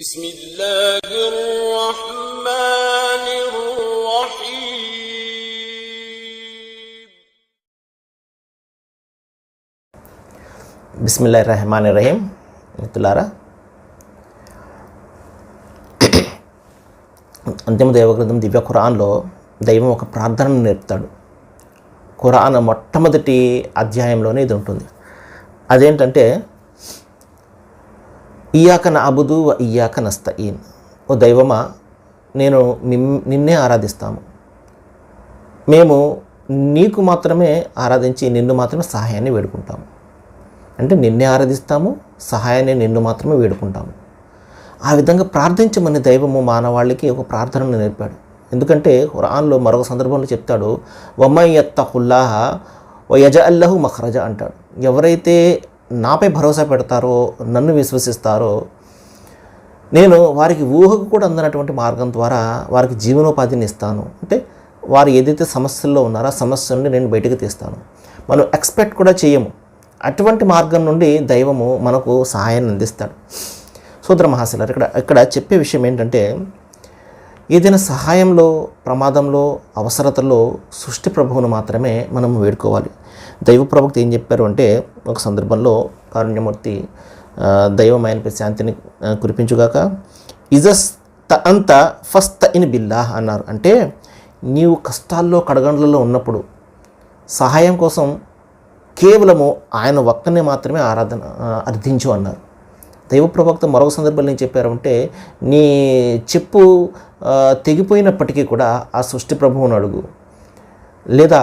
بسم الله الرحمن الرحيم బిస్మిల్లా రహమాన్ రహీం మిత్రులారా అంతిమ దైవగ్రంథం దివ్య ఖురాన్లో దైవం ఒక ప్రార్థనను నేర్పుతాడు ఖురాన్ మొట్టమొదటి అధ్యాయంలోనే ఇది ఉంటుంది అదేంటంటే ఇయాక అబుదు వ ఇయాక నస్తఈన్ ఓ దైవమా నేను నిన్నే ఆరాధిస్తాము. మేము నీకు మాత్రమే ఆరాధించి నిన్ను మాత్రమే సహాయాన్ని వేడుకుంటాము. అంటే నిన్నే ఆరాధిస్తాము సహాయాన్ని నిన్ను మాత్రమే వేడుకుంటాము. ఆ విధంగా ప్రార్థించమని దైవము మానవాళ్ళకి ఒక ప్రార్థనను నేర్పాడు. ఎందుకంటే ఖురాన్లో మరొక సందర్భంలో చెప్తాడు వమయ్యత్తహుల్లాహ వయజ అల్లహు మఖరజ అంటాడు. ఎవరైతే నాపై భరోసా పెడతారో నన్ను విశ్వసిస్తారో నేను వారికి ఊహకు కూడా అందనటువంటి మార్గం ద్వారా వారికి జీవనోపాధిని ఇస్తాను. అంటే వారు ఏదైతే సమస్యల్లో ఉన్నారో ఆ సమస్య నుండి నేను బయటకు తీస్తాను. మనం ఎక్స్పెక్ట్ కూడా చేయము. అటువంటి మార్గం నుండి దైవము మనకు సహాయాన్ని అందిస్తాడు. సూత్ర మహాశిలారు ఇక్కడ ఇక్కడ చెప్పే విషయం ఏంటంటే ఏదైనా సహాయంలో ప్రమాదంలో అవసరతలో సృష్టి ప్రభువును మాత్రమే మనం వేడుకోవాలి. దైవ ప్రవక్త ఏం చెప్పారు అంటే ఒక సందర్భంలో కారుణ్యమూర్తి ఆ, దైవం ఆయనపై శాంతిని కురిపించుగాక ఇజస్ త అంత ఫస్ట్ ఇన్ బిల్లాహ్ అన్నారు. అంటే నీవు కష్టాల్లో కడగండ్లలో ఉన్నప్పుడు సహాయం కోసం కేవలము ఆయన ఒక్కనే మాత్రమే ఆరాధన అర్థించు అన్నారు. దైవ ప్రవక్త మరొక సందర్భంలో ఏం చెప్పారంటే నీ చెప్పు తెగిపోయినప్పటికీ కూడా ఆ సృష్టి ప్రభువును అడుగు. లేదా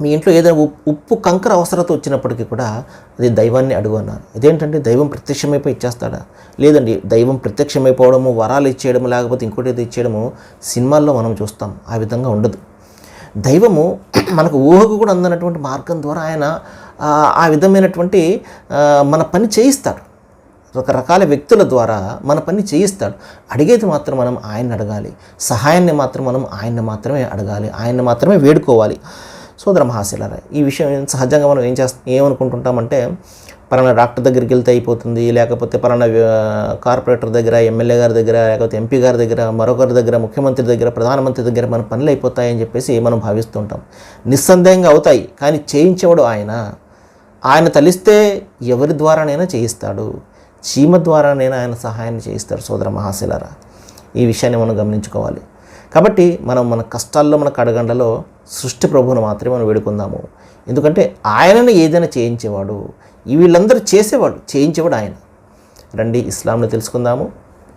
మీ ఇంట్లో ఏదైనా ఉప్పు ఉప్పు కంకర అవసరత వచ్చినప్పటికీ కూడా అది దైవాన్ని అడుగు అన్నారు. ఇదేంటంటే దైవం ప్రత్యక్షమైపోయి ఇచ్చేస్తాడా? లేదండి దైవం ప్రత్యక్షమైపోవడము వరాలు ఇచ్చేయడము లేకపోతే ఇంకోటి ఏదో ఇచ్చేయడము సినిమాల్లో మనం చూస్తాం. ఆ విధంగా ఉండదు. దైవము మనకు ఊహకు కూడా అందనటువంటి మార్గం ద్వారా ఆయన ఆ, విధమైనటువంటి మన పని చేయిస్తాడు. రకరకాల వ్యక్తుల ద్వారా మన పని చేయిస్తాడు. అడిగేది మాత్రం మనం ఆయన్ని అడగాలి. సహాయాన్ని మాత్రం మనం ఆయన్ని మాత్రమే అడగాలి. ఆయన్ని మాత్రమే వేడుకోవాలి. సోదర మహాశిలారా ఈ విషయం సహజంగా మనం ఏం చేస్తాం ఏమనుకుంటుంటామంటే పలానా డాక్టర్ దగ్గరికి వెళ్తే అయిపోతుంది లేకపోతే పలానా కార్పొరేటర్ దగ్గర ఎమ్మెల్యే గారి దగ్గర లేకపోతే ఎంపీ గారి దగ్గర మరొకరి దగ్గర ముఖ్యమంత్రి దగ్గర ప్రధానమంత్రి దగ్గర మన పనులు అయిపోతాయని చెప్పేసి మనం భావిస్తుంటాం. నిస్సందేహంగా అవుతాయి కానీ చేయించేవాడు ఆయన. ఆయన తలిస్తే ఎవరి ద్వారానైనా చేయిస్తాడు. చీమ ద్వారానైనా ఆయన సహాయాన్ని చేయిస్తాడు సోదర మహాశిలారా ఈ విషయాన్ని మనం గమనించుకోవాలి. కాబట్టి మనం మన కష్టాల్లో మన కడగండలో సృష్టి ప్రభువును మాత్రమే మనం వేడుకుందాము. ఎందుకంటే ఆయనను ఏదైనా చేయించేవాడు. వీళ్ళందరూ చేసేవాడు చేయించేవాడు ఆయన. రండి ఇస్లాంను తెలుసుకుందాము.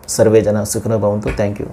సర్వేజన సుఖనుభవంతో థ్యాంక్ యూ